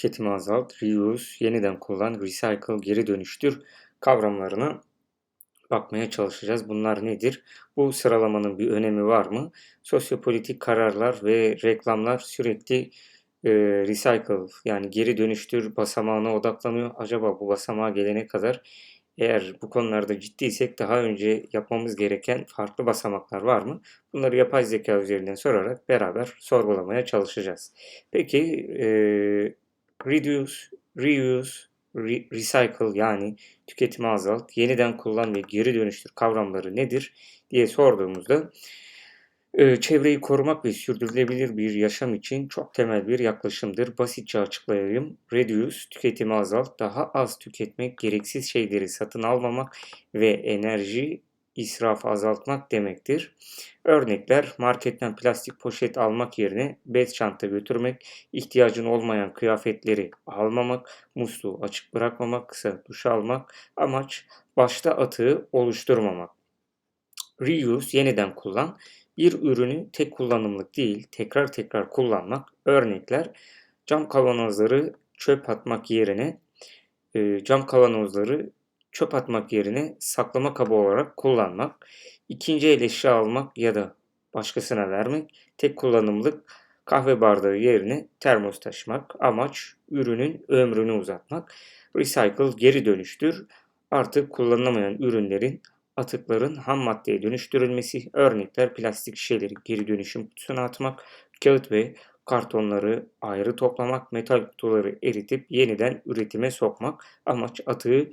tüketimi azalt, reuse, yeniden kullan, recycle, geri dönüştür kavramlarına bakmaya çalışacağız. Bunlar nedir? Bu sıralamanın bir önemi var mı? Sosyopolitik kararlar ve reklamlar sürekli e, recycle yani geri dönüştür basamağına odaklanıyor. Acaba bu basamağa gelene kadar eğer bu konularda ciddiysek daha önce yapmamız gereken farklı basamaklar var mı? Bunları yapay zeka üzerinden sorarak beraber sorgulamaya çalışacağız. Peki e, reduce, reuse, re- recycle yani tüketimi azalt, yeniden kullan ve geri dönüştür kavramları nedir diye sorduğumuzda e, çevreyi korumak ve sürdürülebilir bir yaşam için çok temel bir yaklaşımdır. Basitçe açıklayayım. Reduce, tüketimi azalt, daha az tüketmek, gereksiz şeyleri satın almamak ve enerji israf azaltmak demektir. Örnekler marketten plastik poşet almak yerine bez çanta götürmek, ihtiyacın olmayan kıyafetleri almamak, musluğu açık bırakmamak, kısa duş almak, amaç başta atığı oluşturmamak. Reuse, yeniden kullan, bir ürünü tek kullanımlık değil, tekrar tekrar kullanmak. Örnekler cam kavanozları çöp atmak yerine e, cam kavanozları çöp atmak yerine saklama kabı olarak kullanmak, ikinci el eşya almak ya da başkasına vermek, tek kullanımlık kahve bardağı yerine termos taşımak, amaç ürünün ömrünü uzatmak, recycle geri dönüştür, artık kullanılamayan ürünlerin atıkların ham maddeye dönüştürülmesi, örnekler plastik şişeleri geri dönüşüm kutusuna atmak, kağıt ve kartonları ayrı toplamak, metal kutuları eritip yeniden üretime sokmak, amaç atığı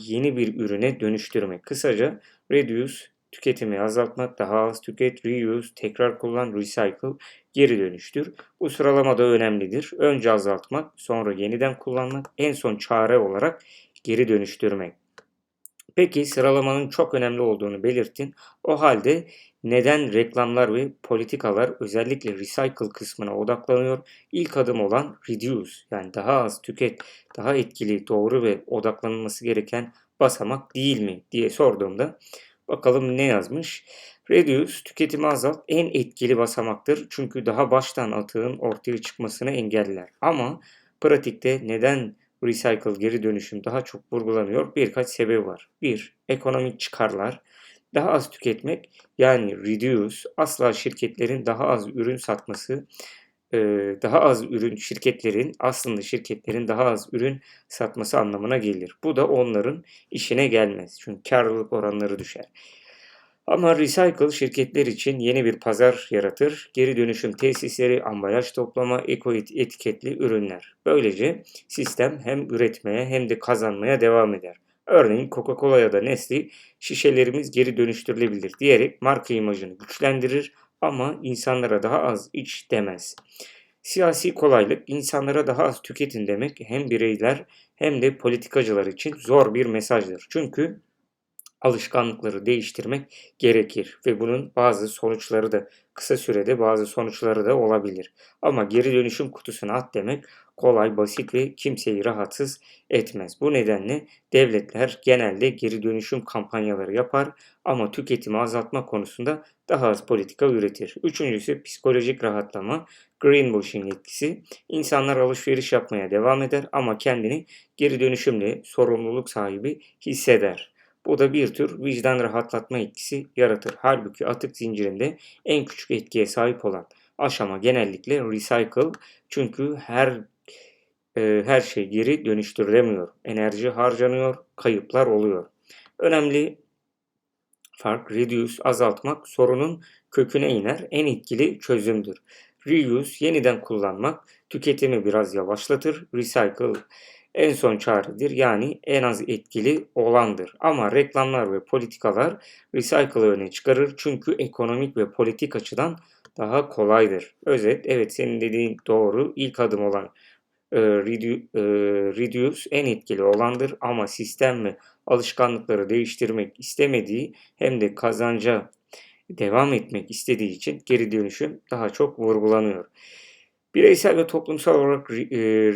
yeni bir ürüne dönüştürmek. Kısaca reduce, tüketimi azaltmak, daha az tüket, reuse, tekrar kullan, recycle, geri dönüştür. Bu sıralama da önemlidir. Önce azaltmak, sonra yeniden kullanmak, en son çare olarak geri dönüştürmek. Peki sıralamanın çok önemli olduğunu belirttin. O halde neden reklamlar ve politikalar özellikle recycle kısmına odaklanıyor? İlk adım olan reduce yani daha az tüket, daha etkili, doğru ve odaklanılması gereken basamak değil mi diye sorduğumda bakalım ne yazmış. Reduce tüketimi azalt en etkili basamaktır çünkü daha baştan atığın ortaya çıkmasını engeller. Ama pratikte neden recycle geri dönüşüm daha çok vurgulanıyor. Birkaç sebebi var. Bir, ekonomik çıkarlar. Daha az tüketmek yani reduce asla şirketlerin daha az ürün satması e, daha az ürün şirketlerin aslında şirketlerin daha az ürün satması anlamına gelir. Bu da onların işine gelmez. Çünkü karlılık oranları düşer. Ama Recycle şirketler için yeni bir pazar yaratır. Geri dönüşüm tesisleri, ambalaj toplama, eko etiketli ürünler. Böylece sistem hem üretmeye hem de kazanmaya devam eder. Örneğin Coca-Cola ya da Nestle şişelerimiz geri dönüştürülebilir diyerek marka imajını güçlendirir ama insanlara daha az iç demez. Siyasi kolaylık insanlara daha az tüketin demek hem bireyler hem de politikacılar için zor bir mesajdır. Çünkü alışkanlıkları değiştirmek gerekir ve bunun bazı sonuçları da kısa sürede bazı sonuçları da olabilir. Ama geri dönüşüm kutusuna at demek kolay, basit ve kimseyi rahatsız etmez. Bu nedenle devletler genelde geri dönüşüm kampanyaları yapar ama tüketimi azaltma konusunda daha az politika üretir. Üçüncüsü psikolojik rahatlama, greenwashing etkisi. İnsanlar alışveriş yapmaya devam eder ama kendini geri dönüşümle sorumluluk sahibi hisseder. Bu da bir tür vicdan rahatlatma etkisi yaratır. Halbuki atık zincirinde en küçük etkiye sahip olan aşama genellikle recycle çünkü her e, her şey geri dönüştürülemiyor. Enerji harcanıyor, kayıplar oluyor. Önemli fark reduce azaltmak sorunun köküne iner en etkili çözümdür. Reuse yeniden kullanmak tüketimi biraz yavaşlatır. Recycle en son çaredir yani en az etkili olandır. Ama reklamlar ve politikalar recycle'ı öne çıkarır çünkü ekonomik ve politik açıdan daha kolaydır. Özet evet senin dediğin doğru ilk adım olan e, e, reduce en etkili olandır ama sistem ve alışkanlıkları değiştirmek istemediği hem de kazanca devam etmek istediği için geri dönüşüm daha çok vurgulanıyor. Bireysel ve toplumsal olarak e,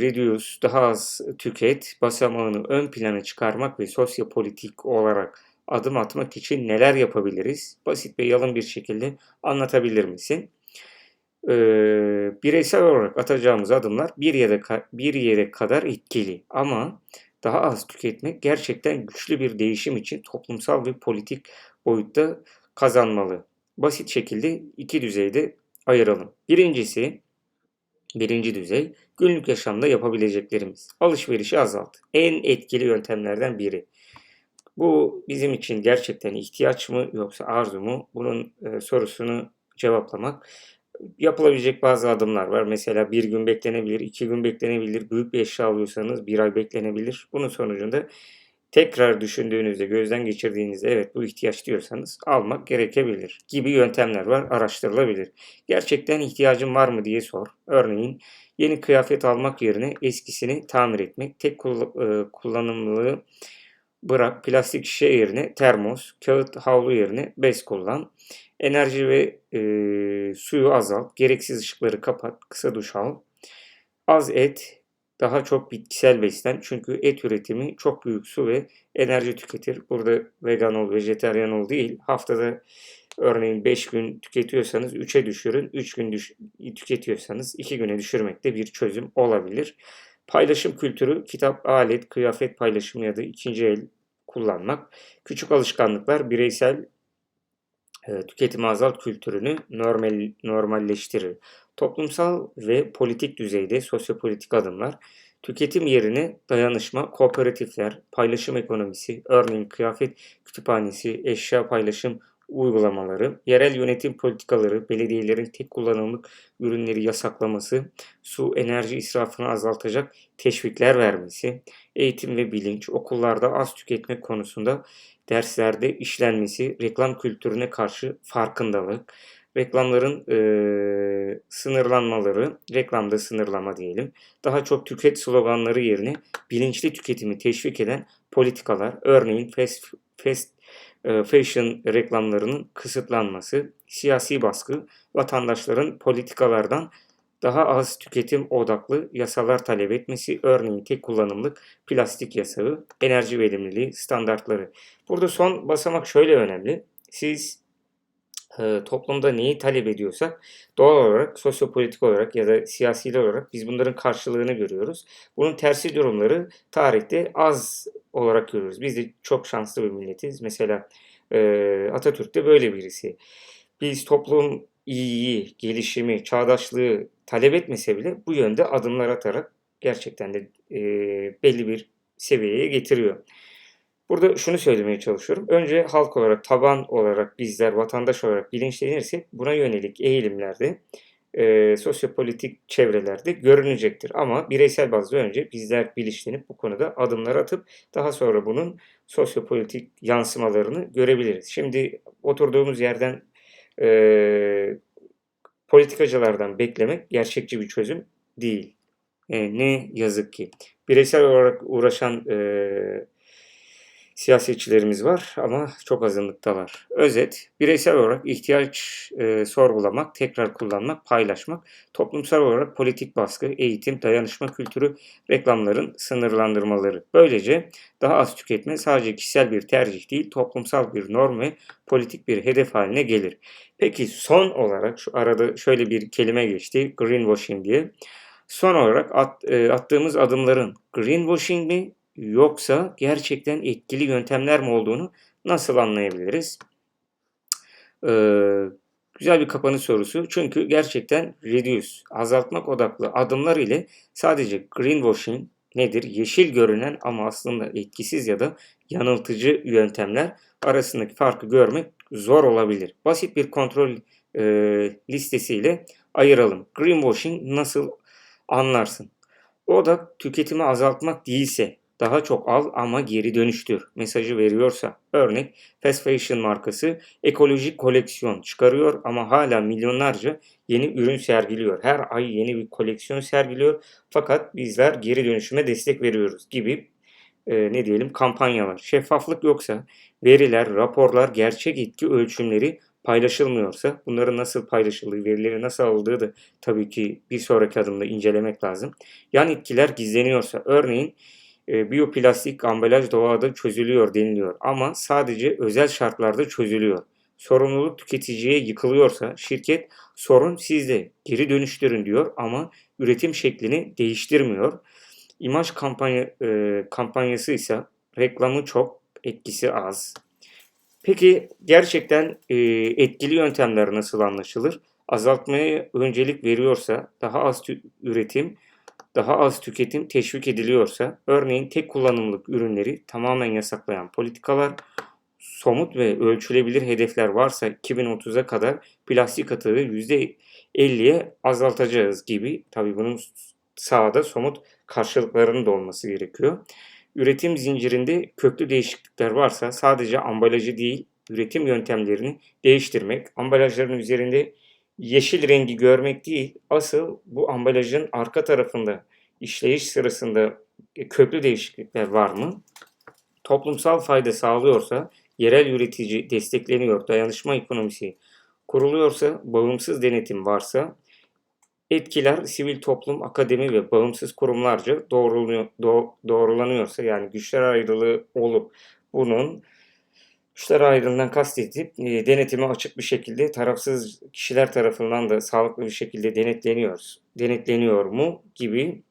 reduce, daha az tüket basamağını ön plana çıkarmak ve sosyopolitik olarak adım atmak için neler yapabiliriz? Basit ve yalın bir şekilde anlatabilir misin? E, bireysel olarak atacağımız adımlar bir yere, bir yere kadar etkili ama daha az tüketmek gerçekten güçlü bir değişim için toplumsal ve politik boyutta kazanmalı. Basit şekilde iki düzeyde ayıralım. Birincisi, birinci düzey günlük yaşamda yapabileceklerimiz. Alışverişi azalt. En etkili yöntemlerden biri. Bu bizim için gerçekten ihtiyaç mı yoksa arzu mu? Bunun e, sorusunu cevaplamak yapılabilecek bazı adımlar var. Mesela bir gün beklenebilir, iki gün beklenebilir. Büyük bir eşya alıyorsanız bir ay beklenebilir. Bunun sonucunda tekrar düşündüğünüzde, gözden geçirdiğinizde evet bu ihtiyaç diyorsanız almak gerekebilir gibi yöntemler var, araştırılabilir. Gerçekten ihtiyacın var mı diye sor. Örneğin yeni kıyafet almak yerine eskisini tamir etmek, tek kullanımlılığı bırak, plastik şişe yerine termos, kağıt havlu yerine bez kullan. Enerji ve e, suyu azalt, gereksiz ışıkları kapat, kısa duş al. Az et, daha çok bitkisel beslen. Çünkü et üretimi çok büyük su ve enerji tüketir. Burada vegan ol, vejeteryan ol değil. Haftada örneğin 5 gün tüketiyorsanız 3'e düşürün. 3 gün düş tüketiyorsanız 2 güne düşürmek de bir çözüm olabilir. Paylaşım kültürü, kitap, alet, kıyafet paylaşımı ya da ikinci el kullanmak. Küçük alışkanlıklar bireysel e, tüketim azalt kültürünü normal, normalleştirir. Toplumsal ve politik düzeyde sosyopolitik adımlar, tüketim yerine dayanışma, kooperatifler, paylaşım ekonomisi, örneğin kıyafet kütüphanesi, eşya paylaşım uygulamaları, yerel yönetim politikaları, belediyelerin tek kullanımlık ürünleri yasaklaması, su enerji israfını azaltacak teşvikler vermesi, eğitim ve bilinç, okullarda az tüketmek konusunda derslerde işlenmesi, reklam kültürüne karşı farkındalık, reklamların e, sınırlanmaları, reklamda sınırlama diyelim, daha çok tüket sloganları yerine bilinçli tüketimi teşvik eden politikalar, örneğin fast, fast fashion reklamlarının kısıtlanması, siyasi baskı, vatandaşların politikalardan daha az tüketim odaklı yasalar talep etmesi, örneğin tek kullanımlık plastik yasağı, enerji verimliliği standartları. Burada son basamak şöyle önemli. Siz e, toplumda neyi talep ediyorsak doğal olarak sosyopolitik olarak ya da siyasi olarak biz bunların karşılığını görüyoruz. Bunun tersi durumları tarihte az olarak görüyoruz. Biz de çok şanslı bir milletiz. Mesela e, Atatürk de böyle birisi. Biz toplum iyiyi, gelişimi, çağdaşlığı talep etmese bile bu yönde adımlar atarak gerçekten de e, belli bir seviyeye getiriyor. Burada şunu söylemeye çalışıyorum. Önce halk olarak, taban olarak bizler, vatandaş olarak bilinçlenirsek buna yönelik eğilimlerde e, sosyopolitik çevrelerde görünecektir. Ama bireysel bazda önce bizler bilinçlenip bu konuda adımlar atıp daha sonra bunun sosyopolitik yansımalarını görebiliriz. Şimdi oturduğumuz yerden e, politikacılardan beklemek gerçekçi bir çözüm değil. E, ne yazık ki. Bireysel olarak uğraşan e, siyasetçilerimiz var ama çok azınlıktalar. Özet, bireysel olarak ihtiyaç e, sorgulamak, tekrar kullanmak, paylaşmak, toplumsal olarak politik baskı, eğitim, dayanışma kültürü, reklamların sınırlandırmaları. Böylece daha az tüketme sadece kişisel bir tercih değil, toplumsal bir norm ve politik bir hedef haline gelir. Peki son olarak şu arada şöyle bir kelime geçti, greenwashing diye. Son olarak at, e, attığımız adımların greenwashing mi yoksa gerçekten etkili yöntemler mi olduğunu nasıl anlayabiliriz? Ee, güzel bir kapanış sorusu. Çünkü gerçekten reduce, azaltmak odaklı adımlar ile sadece greenwashing nedir? Yeşil görünen ama aslında etkisiz ya da yanıltıcı yöntemler arasındaki farkı görmek zor olabilir. Basit bir kontrol e, listesiyle ayıralım. Greenwashing nasıl anlarsın? O da tüketimi azaltmak değilse daha çok al ama geri dönüştür mesajı veriyorsa. Örnek fast fashion markası ekolojik koleksiyon çıkarıyor ama hala milyonlarca yeni ürün sergiliyor. Her ay yeni bir koleksiyon sergiliyor fakat bizler geri dönüşüme destek veriyoruz gibi e, ne diyelim kampanyalar. Şeffaflık yoksa veriler, raporlar, gerçek etki ölçümleri paylaşılmıyorsa bunların nasıl paylaşıldığı, verileri nasıl alındığı da tabii ki bir sonraki adımda incelemek lazım. Yan etkiler gizleniyorsa örneğin e, biyoplastik ambalaj doğada çözülüyor deniliyor ama sadece özel şartlarda çözülüyor. sorumluluk tüketiciye yıkılıyorsa şirket sorun sizde geri dönüştürün diyor ama üretim şeklini değiştirmiyor. İmaj kampanya, e, kampanyası ise reklamı çok, etkisi az. Peki gerçekten e, etkili yöntemler nasıl anlaşılır? Azaltmaya öncelik veriyorsa, daha az üretim, daha az tüketim teşvik ediliyorsa, örneğin tek kullanımlık ürünleri tamamen yasaklayan politikalar, somut ve ölçülebilir hedefler varsa 2030'a kadar plastik atığı %50'ye azaltacağız gibi. Tabii bunun sahada somut karşılıklarının da olması gerekiyor. Üretim zincirinde köklü değişiklikler varsa sadece ambalajı değil, üretim yöntemlerini değiştirmek, ambalajların üzerinde yeşil rengi görmek değil, asıl bu ambalajın arka tarafında işleyiş sırasında köklü değişiklikler var mı? Toplumsal fayda sağlıyorsa, yerel üretici destekleniyor, dayanışma ekonomisi kuruluyorsa, bağımsız denetim varsa, etkiler sivil toplum, akademi ve bağımsız kurumlarca doğrulanıyorsa yani güçler ayrılığı olup bunun güçler ayrılığından kastedip e, denetime açık bir şekilde tarafsız kişiler tarafından da sağlıklı bir şekilde denetleniyor, denetleniyor mu gibi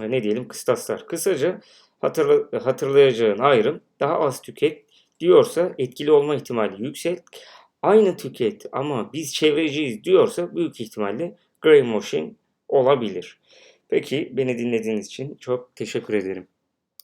e, ne diyelim kıstaslar. Kısaca hatırla, hatırlayacağın ayrım daha az tüket diyorsa etkili olma ihtimali yüksek. Aynı tüket ama biz çevreciyiz diyorsa büyük ihtimalle greenwashing olabilir. Peki beni dinlediğiniz için çok teşekkür ederim.